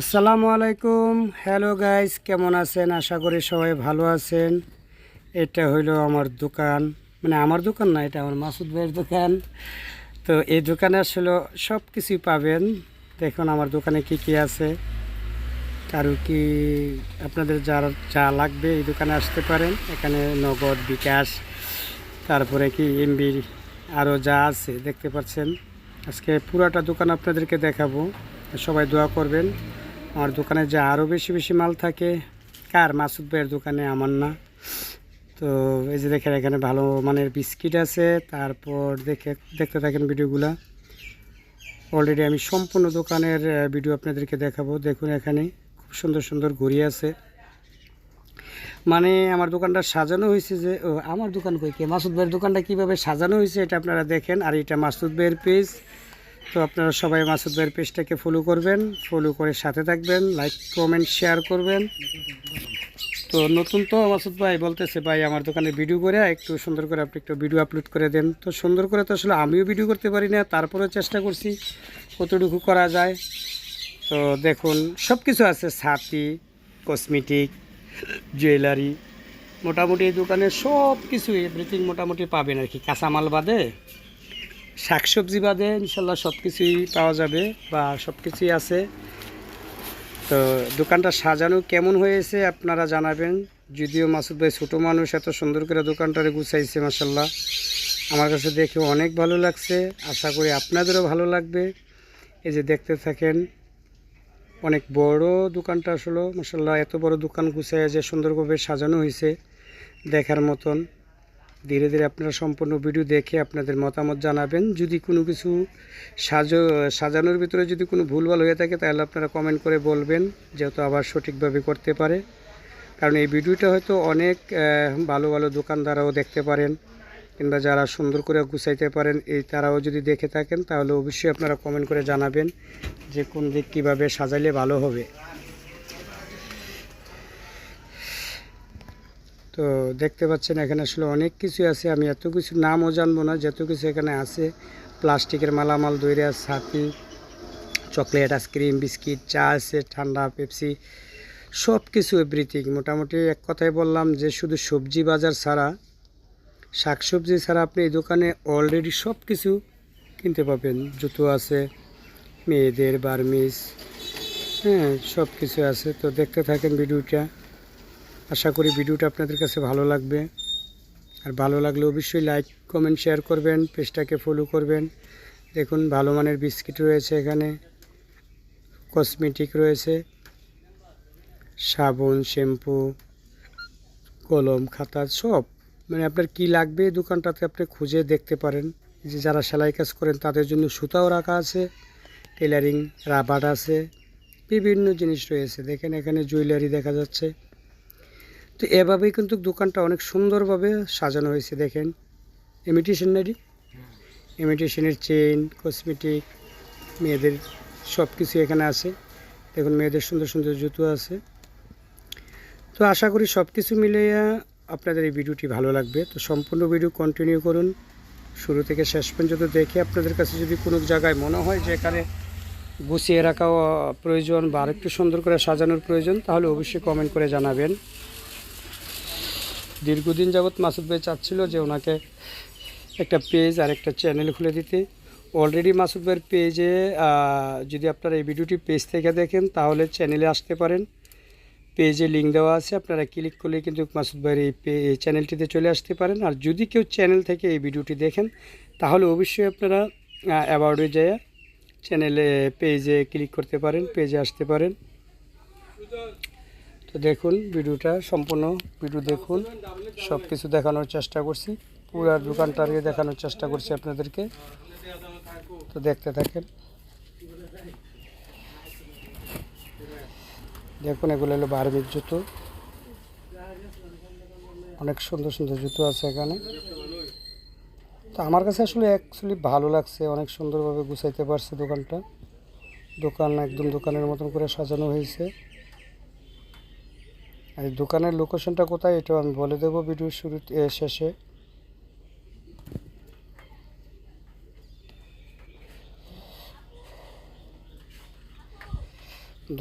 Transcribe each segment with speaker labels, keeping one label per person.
Speaker 1: আসসালামু আলাইকুম। Hello guys কেমন আছেন? আশা করি সবাই ভালো আছেন। এটা হইল আমার দোকান। মানে আমার দোকান না, এটা আমার মাসুদ ভাইয়ের দোকান। তো এই দোকানে আসলে সব কিছুই পাবেন। দেখুন আমার দোকানে কি কি আছে। কারও কি আপনাদের যার যা লাগবে এই দোকানে আসতে পারেন। এখানে নগদ, বিকাশ, তারপরে কি এমবি আরও যা আছে, দেখতে পাচ্ছেন। আজকে পুরাটা দোকান আপনাদেরকে দেখাবো। সবাই দোয়া করবেন। আমার দোকানে যে আরও বেশি বেশি মাল থাকে, কার মাসুদ ভাইয়ের দোকানে আমার না। তো এই যে দেখেন এখানে ভালো মানের বিস্কিট আছে, তারপর দেখে, দেখতে থাকেন ভিডিওগুলা। অলরেডি আমি সম্পূর্ণ দোকানের ভিডিও আপনাদেরকে দেখাবো। দেখুন এখানে খুব সুন্দর সুন্দর ঘড়ি আছে। মানে আমার দোকানটা সাজানো হয়েছে যে আমার দোকান কই কে? মাসুদ ভাইয়ের দোকানটা কীভাবে সাজানো হয়েছে এটা আপনারা দেখেন। আর এটা মাসুদ ভাইয়ের পেজ তো আপনারা সবাই মাসুদ ভাইয়ের পেজটাকে ফলো করবেন ফলো করে সাথে থাকবেন লাইক কমেন্ট শেয়ার করবেন। তো নতুন তো মাসুদ ভাই বলতেছে, ভাই, আমার দোকানে ভিডিও করে, একটু সুন্দর করে আপনি একটু ভিডিও আপলোড করে দেন। তো সুন্দর করে তো আসলে আমিও ভিডিও করতে পারি না, তারপরেও চেষ্টা করছি, কতটুকু করা যায়। তো দেখুন সব কিছু আছে, ছাতি কসমেটিক জুয়েলারি মোটামুটি এই দোকানে সব কিছু এভরিথিং মোটামুটি পাবেন আর কি। কাঁচামাল বাদে শাকসবজি বাদে ইনশাল্লাহ সব কিছুই পাওয়া যাবে বা সব কিছুই আছে। তো দোকানটা সাজানো কেমন হয়েছে আপনারা জানাবেন। যদিও মাসুদ ভাই ছোটো মানুষ, এত সুন্দর করে দোকানটারে গুছাইছে মাসাল্লাহ আমার কাছে দেখে অনেক ভালো লাগছে। আশা করি আপনাদেরও ভালো লাগবে। এই যে দেখতে থাকেন, অনেক বড় দোকানটা আসলে মাসাল্লাহ এত বড় দোকান গুছাইয়া যে সুন্দরভাবে সাজানো হয়েছে দেখার মতন। ধীরে ধীরে আপনারা সম্পূর্ণ ভিডিও দেখে আপনাদের মতামত জানাবেন। যদি কোনো কিছু সাজো, সাজানোর ভিতরে যদি কোনো ভুলভাল হয়ে থাকে, তাহলে আপনারা কমেন্ট করে বলবেন, যেহেতু আবার সঠিকভাবে করতে পারে। কারণ এই ভিডিওটা হয়তো অনেক ভালো ভালো দোকানদারাও দেখতে পারেন, কিংবা যারা সুন্দর করে গুছাইতে পারেন, এই তারাও যদি দেখে থাকেন, তাহলে অবশ্যই আপনারা কমেন্ট করে জানাবেন যে কোন দিক কীভাবে সাজাইলে ভালো হবে। তো দেখতে পাচ্ছেন এখানে আসলে অনেক কিছু আছে। আমি এত কিছু নামও জানব না, যত কিছু এখানে আছে। প্লাস্টিকের মালামাল দইরা ছাতি, চকলেট, আইসক্রিম, বিস্কিট, চা আছে, ঠান্ডা, পেপসি সব কিছু এভরিথিং। মোটামুটি এক কথায় বললাম যে শুধু সবজি বাজার ছাড়া, শাকসবজি ছাড়া আপনি এই দোকানে অলরেডি সব কিছু কিনতে পাবেন। জুতো আছে, মেয়েদের বার্মিস হ্যাঁ সব কিছু আছে। তো দেখতে থাকেন ভিডিওটা। আশা করি ভিডিওটা আপনাদের কাছে ভালো লাগবে। আর ভালো লাগলে অবশ্যই লাইক, কমেন্ট, শেয়ার করবেন, পেজটাকে ফলো করবেন। দেখুন, ভালো মানের বিস্কিট রয়েছে এখানে কসমেটিক রয়েছে, সাবুন, শ্যাম্পু, কলম, খাতা, সব। মানে আপনার কি লাগবে দোকানটাতে আপনি খুঁজে দেখতে পারেন। যে যারা সেলাই কাজ করেন, তাদের জন্য সুতাও রাখা আছে টেলারিং রাবার আছে, বিভিন্ন জিনিস রয়েছে। দেখেন, এখানে জুয়েলারি দেখা যাচ্ছে। তো এভাবেই কিন্তু দোকানটা অনেক সুন্দরভাবে সাজানো হয়েছে, দেখেন। ইমিটেশন নারি ইমিটেশনের চেন কসমেটিক মেয়েদের সব কিছু এখানে আছে। দেখুন, মেয়েদের সুন্দর সুন্দর জুতো আছে। তো আশা করি সব কিছু মিলিয়ে আপনাদের এই ভিডিওটি ভালো লাগবে। তো সম্পূর্ণ ভিডিও কন্টিনিউ করুন। শুরু থেকে শেষ পর্যন্ত দেখে আপনাদের কাছে যদি কোনো জায়গায় মনে হয় যে এখানে গুছিয়ে রাখাও প্রয়োজন বা আরেকটু সুন্দর করে সাজানোর প্রয়োজন, তাহলে অবশ্যই কমেন্ট করে জানাবেন। দীর্ঘদিন যাবৎ মাসুদ ভাই চাচ্ছিল যে ওনাকে একটা পেজ আর একটা চ্যানেল খুলে দিতে। অলরেডি মাসুদ ভাইয়ের পেজে যদি আপনারা এই ভিডিওটি পেজ থেকে দেখেন, তাহলে চ্যানেলে আসতে পারেন। পেজে লিঙ্ক দেওয়া আছে, আপনারা ক্লিক করলে কিন্তু মাসুদ ভাইয়ের এই পে- এই চ্যানেলটিতে চলে আসতে পারেন। আর যদি কেউ চ্যানেল থেকে এই ভিডিওটি দেখেন, তাহলে অবশ্যই আপনারা অ্যাওয়ার্ডে যেয়ে চ্যানেলে, পেজে ক্লিক করতে পারেন, পেজে আসতে পারেন। তো দেখুন, ভিডিওটা সম্পূর্ণ ভিডিও দেখুন। সব কিছু দেখানোর চেষ্টা করছি। পুরো দোকানটাকে দেখানোর চেষ্টা করছি আপনাদেরকে। তো দেখতে থাকেন। দেখুন, এগুলো হলো বারবির জুতো। অনেক সুন্দর সুন্দর জুতো আছে এখানে। তো আমার কাছে আসলে অ্যাকচুয়ালি ভালো লাগছে। অনেক সুন্দরভাবে গুছাইতে পারছে দোকানটা। দোকান একদম দোকানের মতন করে সাজানো হয়েছে। আর দোকানের লোকেশনটা কোথায় এটাও আমি বলে দেবো ভিডিওর শুরু শেষে।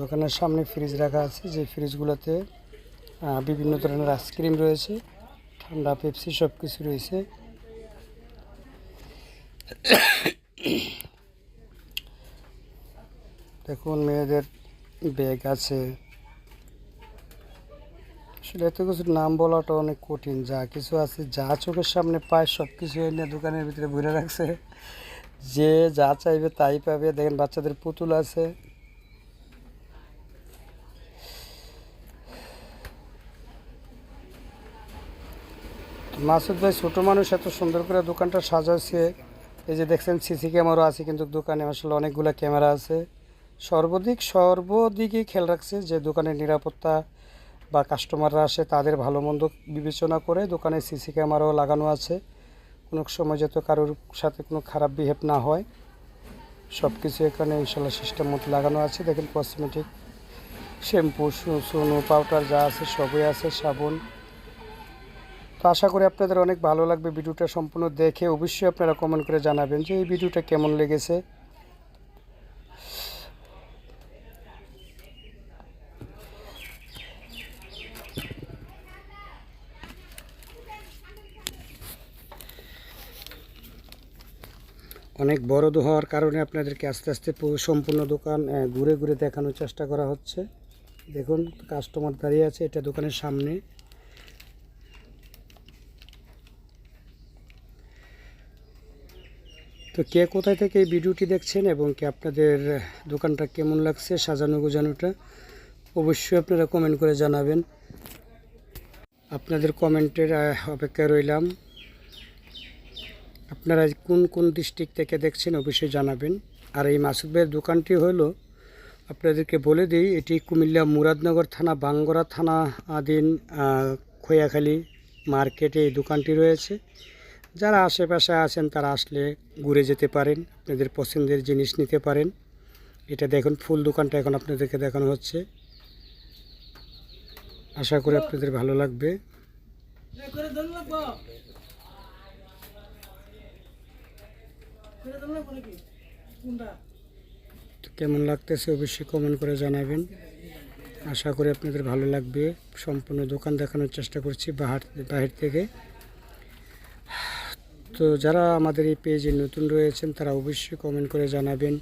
Speaker 1: দোকানের সামনে ফ্রিজ রাখা আছে, যে ফ্রিজগুলোতে বিভিন্ন ধরনের আইসক্রিম রয়েছে, ঠান্ডা পেপসি সব কিছু রয়েছে। দেখুন, মেয়েদের ব্যাগ আছে। আসলে এত কিছুর নাম বলাটা অনেক কঠিন। যা কিছু আছে, যা চোখের সামনে পায় সব কিছু এনে দোকানের ভিতরে ঘুরে রাখছে। যে যা চাইবে তাই পাবে। দেখেন বাচ্চাদের পুতুল আছে। মাসুদ ভাই, ছোটো মানুষ, এত সুন্দর করে দোকানটা সাজাচ্ছে এই যে দেখছেন, সিসি ক্যামেরা আছে, কিন্তু দোকানে আসলে অনেকগুলো ক্যামেরা আছে। সর্বদিক, সর্বদিকে খেয়াল রাখছে যে দোকানের নিরাপত্তা বা কাস্টমাররা আসে, তাদের ভালো মন্দ বিবেচনা করে দোকানে সিসি ক্যামেরাও লাগানো আছে। কোনো সময় যাতে কারোর সাথে কোনো খারাপ বিহেভ না হয় সব কিছু এখানে ইনশাল্লাহ সিস্টেম মতো লাগানো আছে। দেখেন কসমেটিক শ্যাম্পু সুনো পাউডার যা আছে সবই আছে, সাবুন। তো আশা করি আপনাদের অনেক ভালো লাগবে। ভিডিওটা সম্পূর্ণ দেখে অবশ্যই আপনারা কমেন্ট করে জানাবেন যে এই ভিডিওটা কেমন লেগেছে। অনেক বড় হওয়ার কারণে আপনাদেরকে আস্তে আস্তে পুরো সম্পূর্ণ দোকান ঘুরে ঘুরে দেখানোর চেষ্টা করা হচ্ছে। দেখুন কাস্টমার দাঁড়িয়ে আছে এটা দোকানের সামনে। তো কে কোথায় থেকে এই ভিডিওটি দেখছেন এবং কি আপনাদের দোকানটা কেমন লাগছে সাজানো গোজানোটা অবশ্যই আপনারা কমেন্ট করে জানাবেন। আপনাদের কমেন্টের আহ, অপেক্ষায় রইলাম। আপনারা কোন কোন ডিস্ট্রিক্ট থেকে দেখছেন অবশ্যই জানাবেন। আর এই মাসুদ ভাইয়ের দোকানটি হলো, আপনাদেরকে বলে দিই, এটি কুমিল্লা মুরাদনগর থানা, বাঙ্গরা থানা আদিন খোয়াখালী মার্কেটে এই দোকানটি রয়েছে। যারা আশেপাশে আছেন তারা আসলে ঘুরে যেতে পারেন, আপনাদের পছন্দের জিনিস নিতে পারেন। এটা দেখুন, ফুল দোকানটা এখন আপনাদেরকে দেখানো হচ্ছে। আশা করি আপনাদের ভালো লাগবে। তো কেমন লাগতেছে অবশ্যই কমেন্ট করে জানাবেন। আশা করি আপনাদের ভালো লাগবে। সম্পূর্ণ দোকান দেখানোর চেষ্টা করছি বাহার, বাহির থেকে। তো যারা আমাদের এই পেজে নতুন রয়েছেন, তারা অবশ্যই কমেন্ট করে জানাবেন।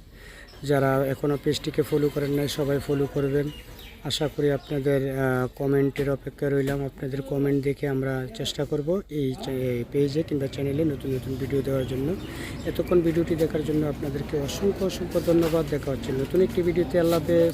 Speaker 1: যারা এখনও পেজটিকে ফলো করেন নাই, সবাই ফলো করবেন। আশা করি আপনাদের কমেন্টের অপেক্ষা রইলাম। আপনাদের কমেন্ট দেখে আমরা চেষ্টা করব এই পেজে কিংবা চ্যানেলে নতুন নতুন ভিডিও দেওয়ার জন্য। এতক্ষণ ভিডিওটি দেখার জন্য আপনাদেরকে অসংখ্য অসংখ্য ধন্যবাদ। দেখা হচ্ছে নতুন একটি ভিডিওতে আল্লাহ